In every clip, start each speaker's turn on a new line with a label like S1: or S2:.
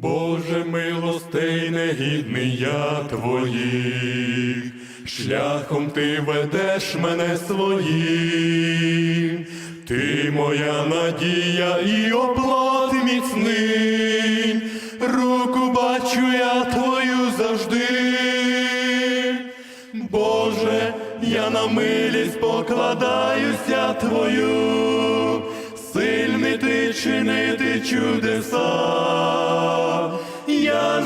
S1: Боже милостей, негідний я твоїх, шляхом ти ведеш мене своїм, ти моя надія і оплот міцний, руку бачу я твою завжди. Боже, я на милість покладаюся твою, сильний ти чинити чудеса,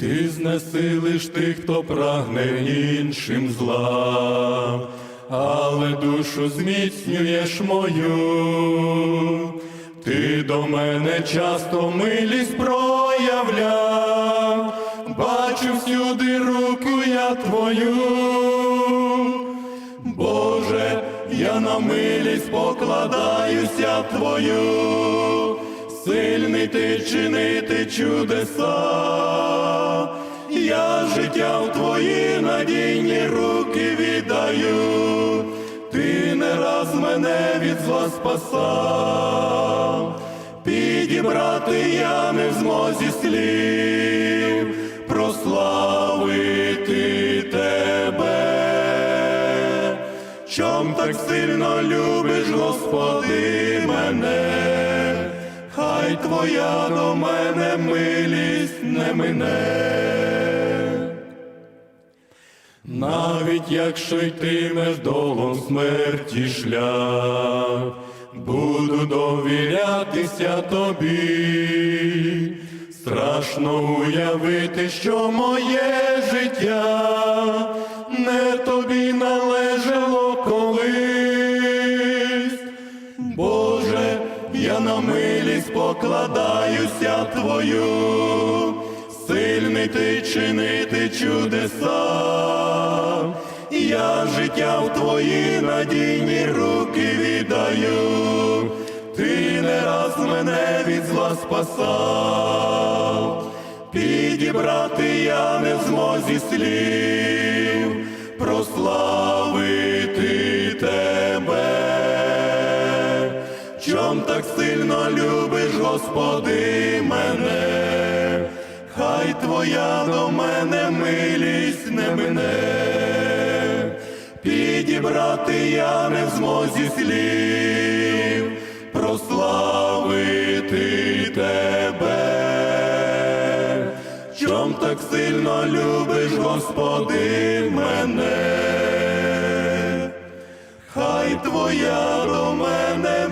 S1: Ти знесилиш тих, хто прагне іншим зла, але душу зміцнюєш мою, ти до мене часто милість проявляв, бачу всюди руку я твою. Боже, я на милість покладаюся твою, сильний ти чинити чудеса, я життя в твої надійні руки віддаю, ти не раз мене від зла спасав, підібрати я не в змозі слів, прославити тебе. Чом так сильно любиш, Господи, мене, хай Твоя до мене милість не мине. Навіть якщо йтимеш долом смерті шлях, буду довірятися тобі, страшно уявити, що моє життя не тобі належало колись. Я на милість покладаюся твою, сильний ти чинити чудеса, я життя в твої надійні руки віддаю, ти не раз мене від зла спасав, підібрати я не в змозі слів, прославити Чом так сильно любиш, Господи, мене, хай Твоя до мене милість не мине, підібрати я не в змозі слів, прославити тебе. Чом так сильно любиш, Господи, мене, хай Твоя до мене